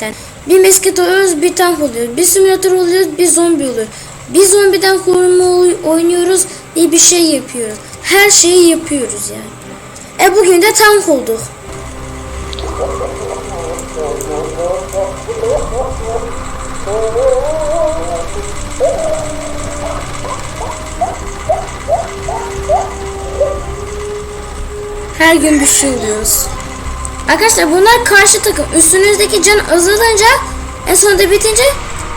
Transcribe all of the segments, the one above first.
sen. Bir mesket oluyoruz, bir tank oluyor. Bir simülatör oluyoruz, bir zombi oluyor. Bir zombiden korunma oy- oynuyoruz, bir bir şey yapıyoruz. Her şeyi yapıyoruz yani. E bugün de tank olduk. Her gün bir şey oluyoruz. Arkadaşlar bunlar karşı takım. Üstünüzdeki can azalınca en sonunda bitince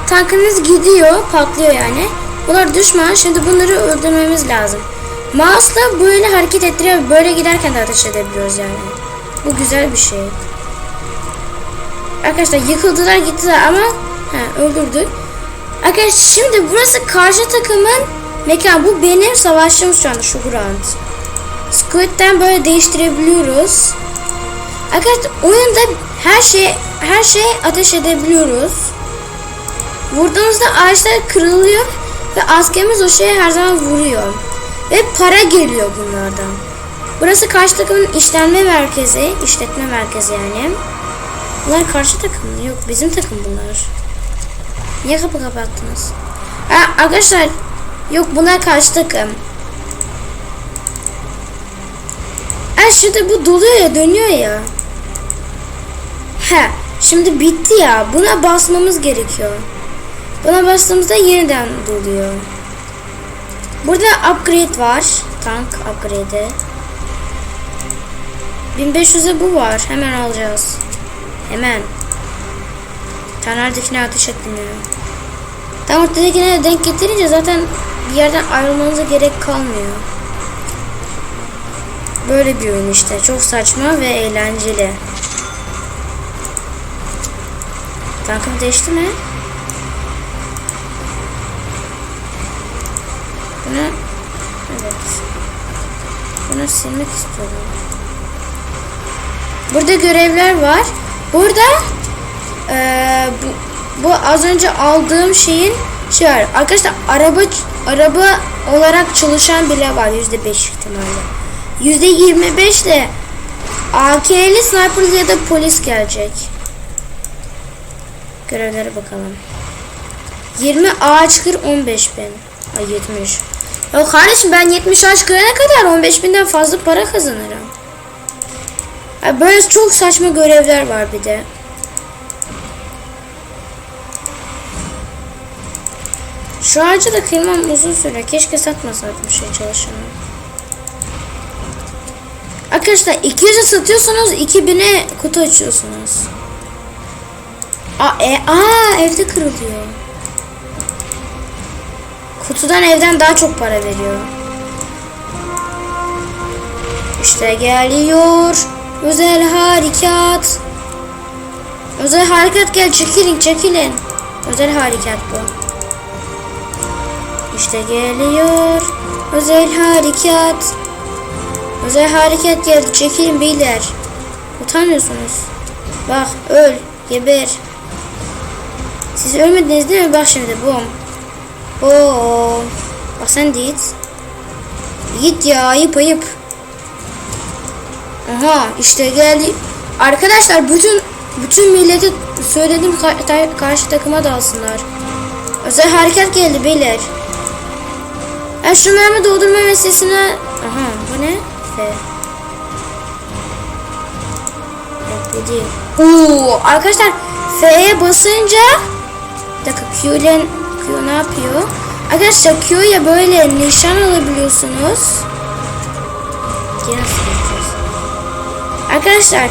tankınız gidiyor, patlıyor yani. Bunlar düşman. Şimdi bunları öldürmemiz lazım. Mouse'la böyle hareket ettiriyor. Böyle giderken de ateş edebiliyoruz yani. Bu güzel bir şey. Arkadaşlar yıkıldılar gittiler ama he, öldürdük. Arkadaşlar şimdi burası karşı takımın mekan. Bu benim savaşçım şu anda şu Grant. Squid'den böyle değiştirebiliyoruz. Arkadaşlar oyunda her şey her şey ateş edebiliyoruz. Vurduğumuzda ağaçlar kırılıyor ve askerimiz o şeye her zaman vuruyor. Ve para geliyor bunlardan. Burası karşı takımın işlenme merkezi, işletme merkezi yani. Bunlar karşı takım mı? Yok bizim takım bunlar. Niye kapı kapattınız? Ha, arkadaşlar yok bunlar karşı takım. Ha şimdi bu doluyor ya dönüyor ya. He şimdi bitti ya. Buna basmamız gerekiyor. Buna bastığımızda yeniden doluyor. Burada upgrade var. Tank upgrade'i. 1500'e bu var. Hemen alacağız. Hemen. Taner'dekine ateş ya. Tam ortadakine denk getirince zaten bir yerden ayrılmanıza gerek kalmıyor. Böyle bir oyun işte. Çok saçma ve eğlenceli. Tankım değişti mi? Bunu evet. Bunu silmek istiyorum. Burada görevler var. Burada eee, bu, bu az önce aldığım şeyin şey var. Arkadaşlar araba araba olarak çalışan bile var yüzde beş ihtimalle. Yüzde yirmi beş de AK'li sniper ya da polis gelecek. Görevlere bakalım. 20 ağaç kır 15 bin. Ay 70. Ya kardeşim ben 70 ağaç kırana kadar 15 binden fazla para kazanırım. Ya böyle çok saçma görevler var bir de. Şu ağacı da kırmam uzun süre. Keşke satmasaydım şey çalışanı. Arkadaşlar 200'e satıyorsanız 2000'e kutu açıyorsunuz. Aa, e, aa evde kırılıyor. Kutudan evden daha çok para veriyor. İşte geliyor. Özel harekat. Özel harekat gel çekilin çekilin. Özel harekat bu. İşte geliyor. Özel harekat. Özel harekat geldi çekilin beyler. Utanmıyorsunuz. Bak öl. Geber. Siz ölmediniz değil mi? Bak şimdi bum. Oo. Bak sen de git. Git ya ayıp ayıp. Aha işte geldi. Arkadaşlar bütün bütün millete söyledim karşı takıma dalsınlar. Özel harekat geldi beyler. Ben şu mermi doldurma meselesine... Aha bu ne? F. Yok bu değil. Oo, arkadaşlar F'ye basınca dakika Q ile Q ne yapıyor? Arkadaşlar Q'ya böyle nişan alabiliyorsunuz. Arkadaşlar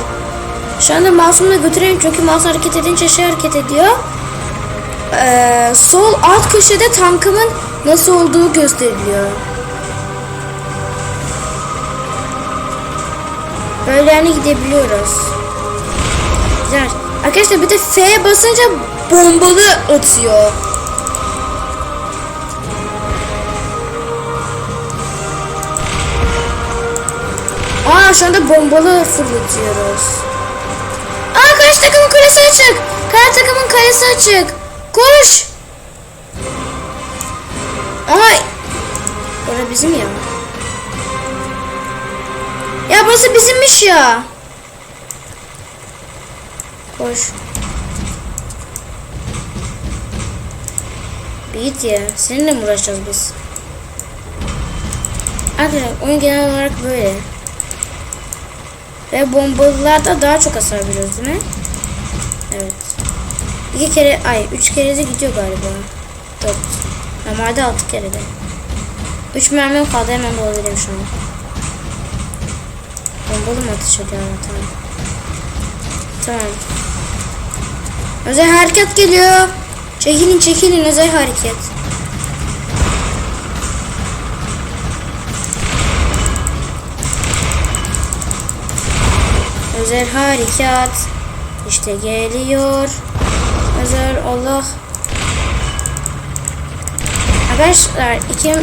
şu anda mouse'umu da götüreyim çünkü mouse hareket edince şey hareket ediyor. Ee, sol alt köşede tankımın nasıl olduğu gösteriliyor. Böyle yani gidebiliyoruz. Güzel. Arkadaşlar bir de F'ye basınca bombalı atıyor. Aa şu anda bombalı fırlatıyoruz. Aa karşı takımın kalesi açık. Karşı takımın kalesi açık. Koş. Ay. Orası bizim ya. Ya burası bizimmiş ya. Koş. Bir git ya. Seninle mi uğraşacağız biz? Arkadaşlar oyun genel olarak böyle. Ve bombalılarda daha çok hasar veriyoruz değil mi? Evet. İki kere, ay üç kere de gidiyor galiba. Dört. Normalde altı kere de. Üç mermim kaldı hemen bulabilirim şu an. Bombalı mı atış ediyor? Tamam. Tamam. Özel hareket geliyor. Çekilin çekilin özel hareket. Özel harekat. İşte geliyor. Özel Allah. Arkadaşlar iki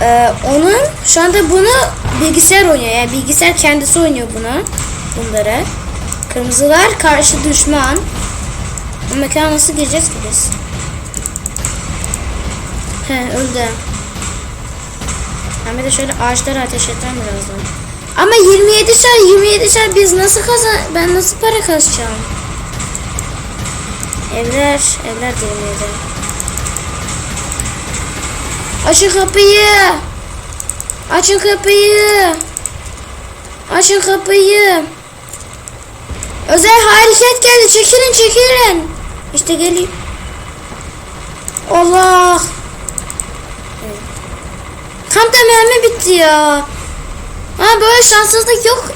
e, onun şu anda bunu bilgisayar oynuyor. Yani bilgisayar kendisi oynuyor bunu. Bunları. Kırmızılar karşı düşman. Bu mekana nasıl gireceğiz ki biz? He öldü. Ben bir de şöyle ağaçlara ateş etmem birazdan. Ama 27 şer 27 şer biz nasıl kazan ben nasıl para kazacağım? Evler evler de 27. Açın kapıyı. Açın kapıyı. Açın kapıyı. Özel hareket geldi. Çekilin çekilin. İşte geliyor. Allah. Tam da mermi bitti ya. Ha böyle şanssızlık yok.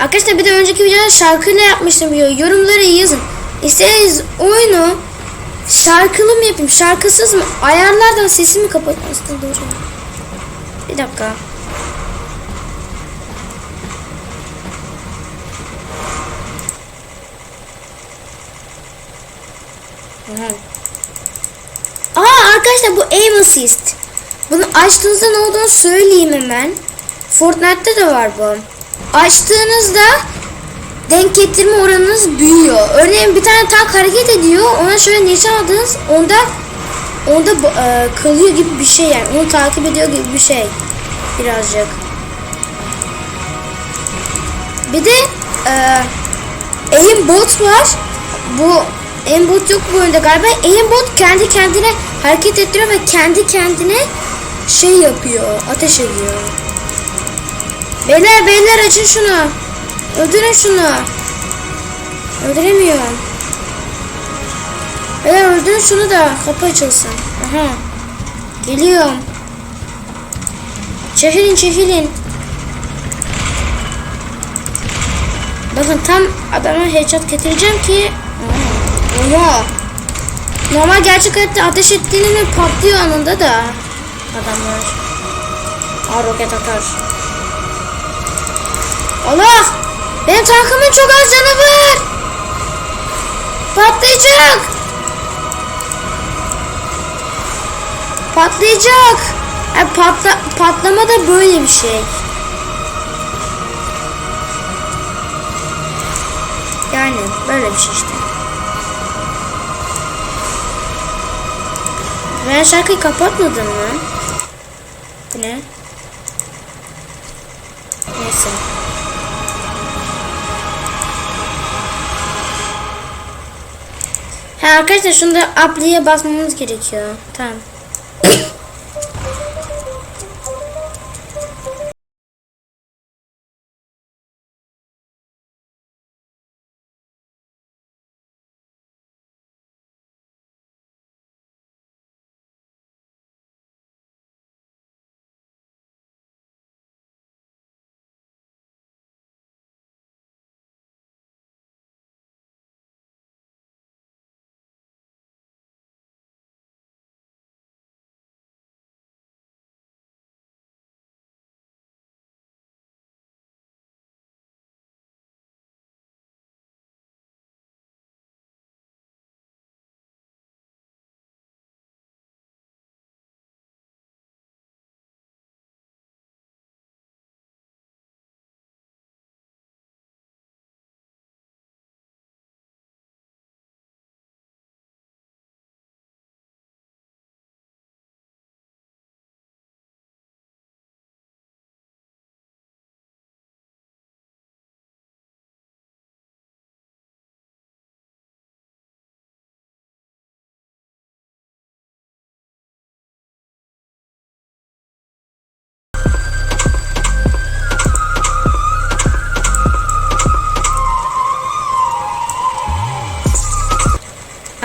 Arkadaşlar bir de önceki videoda şarkıyla yapmıştım diyor. Yorumlara yazın. İsterseniz oyunu şarkılı mı yapayım, şarkısız mı? Ayarlardan sesimi kapat. Aslında doğru. Bir dakika. Aha. Aa arkadaşlar bu aim assist. Bunu açtığınızda ne olduğunu söyleyeyim hemen. Fortnite'te de var bu. Açtığınızda denk getirme oranınız büyüyor. Örneğin bir tane tank hareket ediyor. Ona şöyle nişan aldınız. Onda onda e, kalıyor gibi bir şey yani. Onu takip ediyor gibi bir şey. Birazcık. Bir de e, aimbot var. Bu aimbot yok bu oyunda galiba. Aimbot kendi kendine hareket ettiriyor ve kendi kendine şey yapıyor. Ateş ediyor. Beyler beyler açın şunu. Öldürün şunu. Öldüremiyorum. Beyler öldürün şunu da kapı açılsın. Aha. Geliyorum. Çekilin çekilin. Bakın tam adama headshot getireceğim ki Oha. Normal gerçek hayatta ateş ettiğinde patlıyor anında da adamlar. Aa roket atar. Allah! Benim tankımın çok az canı var. Patlayacak. Patlayacak. Yani patla patlama da böyle bir şey. Yani böyle bir şey işte. Ben şarkıyı kapatmadım mı? Bu ne? Neyse. Ha arkadaşlar şunda apply'e basmamız gerekiyor. Tamam.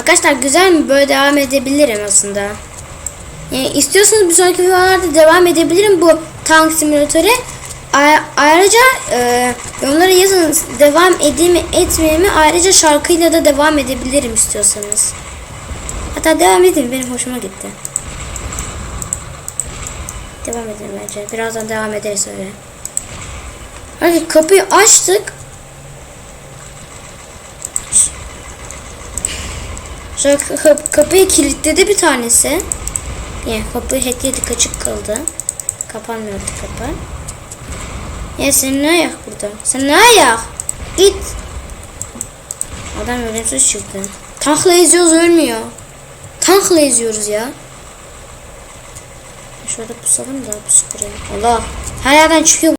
Arkadaşlar güzel mi? Böyle devam edebilirim aslında. Yani istiyorsanız bir sonraki videolarda devam edebilirim bu tank simülatörü. Ayrıca e, yorumlara yazın devam edeyim mi etmeyeyim mi ayrıca şarkıyla da devam edebilirim istiyorsanız. Hatta devam edin benim hoşuma gitti. Devam edelim bence. Birazdan devam ederiz öyle. Hadi kapıyı açtık. Kap- kapıyı kilitledi bir tanesi. Yani kapı hackledik açık kaldı. Kapanmıyordu kapı. Ya sen ne ayak burada? Sen ne ayak? Git. Adam ölümsüz çıktı. Tankla eziyoruz ölmüyor. Tankla eziyoruz ya. Şöyle pusalım da pus kurayım. Allah. Her yerden çıkıyor.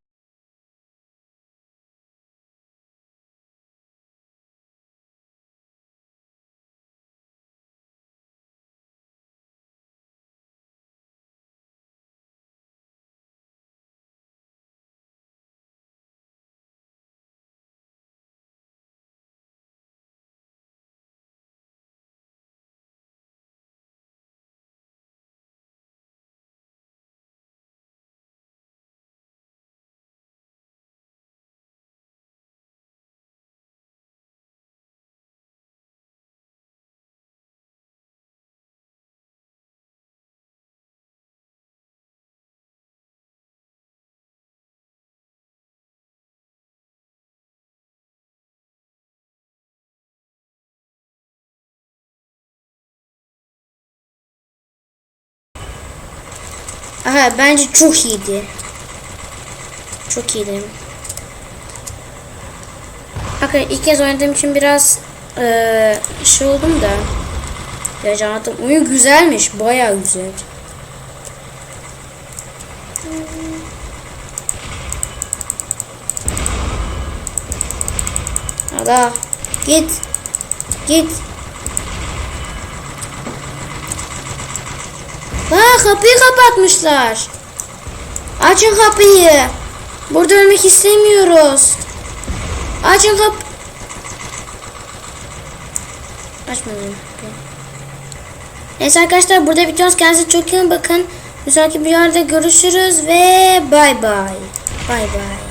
Aha bence çok iyiydi. Çok iyiydi. Hakikaten ilk kez oynadığım için biraz eee şey oldum da. Heyecanlandım. Oyun güzelmiş. Bayağı güzel. Allah. Git. Git. Aa kapıyı kapatmışlar. Açın kapıyı. Burada ölmek istemiyoruz. Açın kap. Açmadım. Neyse arkadaşlar burada bitiyoruz. Kendinize çok iyi bakın. Bir sonraki videolarda görüşürüz ve bay bay. Bay bay.